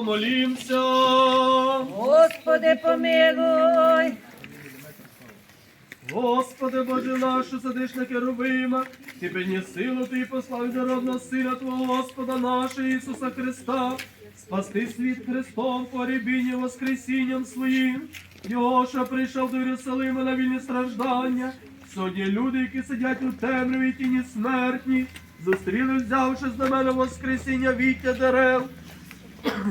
помолімся. Господи, помилуй. Господи Боже наш, що сидиш на керувима, ти підні силу ти послав народного Сина Твого Господа нашого Ісуса Христа, спасти світ Христом, порібіння Воскресінням своїм, що прийшов до Єрусалима на вільні страждання. Сьогодні люди, які сидять у темряві тіні смертні, зустріли, взявши знамена Воскресіння віття дерев,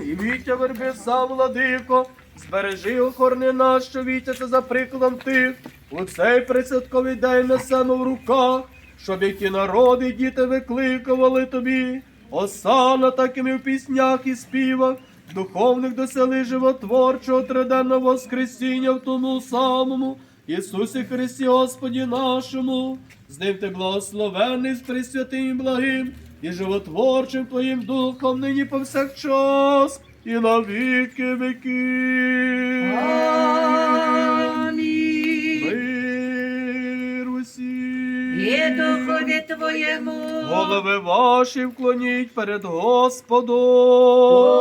і віття верби сам владико, збережи охорони нас, що віття це за прикладом тих. У цей присвятковий день несемо в руках, щоб які народи діти викликували тобі. Осана, так і ми в піснях і співах, духовних досели животворчого триденного Воскресіння в тому самому. Ісусі Христі Господі нашому, з ним ти благословений з пресвятим і благим і животворчим Твоїм Духом нині повсякчас і на віки віки. Мир усім. І духові Твоєму. Голови ваші вклоніть перед Господом.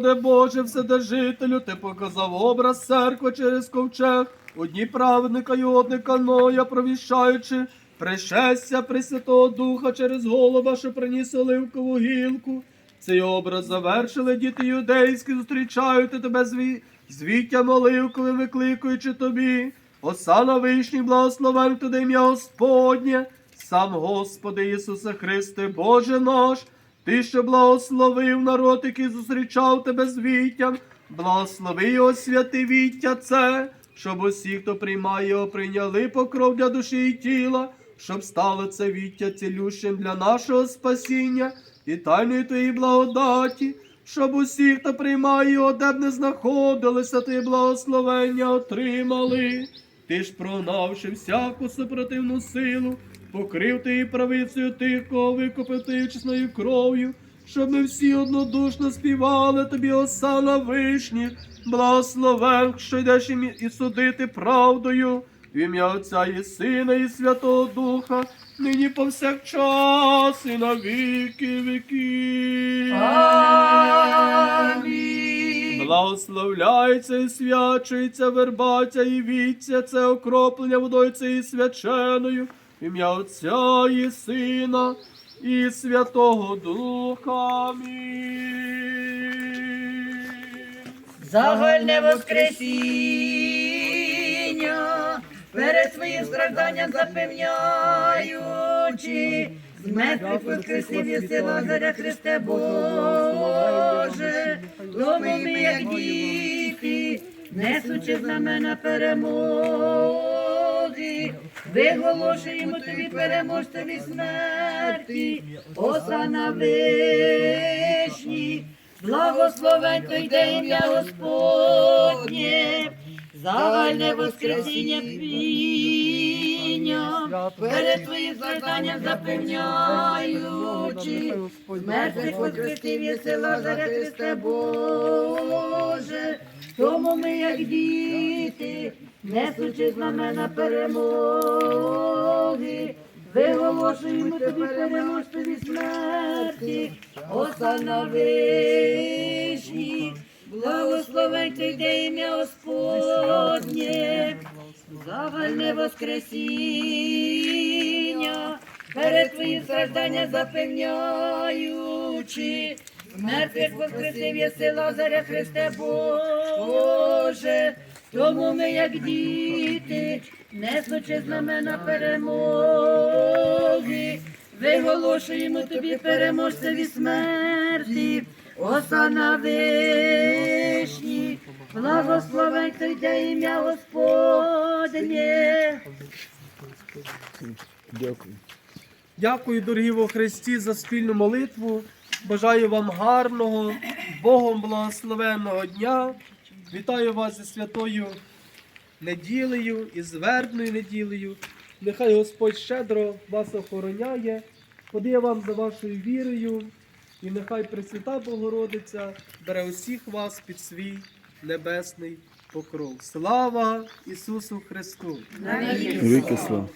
Господи Боже, Вседержителю, Ти показав образ церкви через ковчег, у дні праведника і одника Ноя, провіщаючи пришестя Пресвятого Духа через голуба, що приніс оливкову гілку. Цей образ завершили діти юдейські, зустрічають тебе зві... звіттям оливковим, викликуючи тобі. Осана вишній, благословен туди ім'я Господнє, сам Господи Ісусе Христе, Боже наш. Ти, що благословив народ, який зустрічав тебе з віттям, благослови його святи віття це, щоб усі, хто приймає його, прийняли покров для душі і тіла, щоб стало це віття цілющим для нашого спасіння і тайної твоєї благодаті, щоб усі, хто приймає його, де б не знаходилися, ти благословення отримали. Ти ж прогнавши всяку супротивну силу, покрив ти і правицею тих, кого викупив ти чесною кров'ю, щоб ми всі однодушно співали тобі осана вишні, благословен, що йдеш і і судити правдою, в ім'я Отця і Сина, і Святого Духа, нині повсякчас і на віки віки. Амінь. Благословляється і свячується вербаця і віця, це окроплення водою цією свяченою, в ім'я Отця і Сина і Святого Духа. Амінь. Загальне Воскресіння, перед своїм стражданням запевняючи, з мертвих воскресив єси Лазаря Христе Боже, тому ми, як діти, несучи знамена перемоги, виголошуємо тобі переможцеві смерті, осана вишні, благословень той день ім'я Господнє, загальне воскресіння піння, перед твоїм стражданням запевняючи, мертвих воскресів єси Лазаря Христе Боже, тому ми, як діти, несучи знамена перемоги, виголошуємо тобі переможцеві смерті, осана вишні, благословень ти йде ім'я Господнє, загальне воскресіння, перед твоїм страждання запевняючи, мертвих воскресив єси Лазаря Христе Боже, тому ми, як діти, несучи знамена перемоги, виголошуємо тобі переможцеві смерті, осана вишні, благословень йде ім'я Господнє. Дякую, дорогі во Христі, за спільну молитву. Бажаю вам гарного, Богом благословенного дня. Вітаю вас зі святою неділею і з вербною неділею. Нехай Господь щедро вас охороняє, подає вам за вашою вірою, і нехай Пресвята Богородиця бере усіх вас під свій небесний покров. Слава Ісусу Христу! Навіки слава.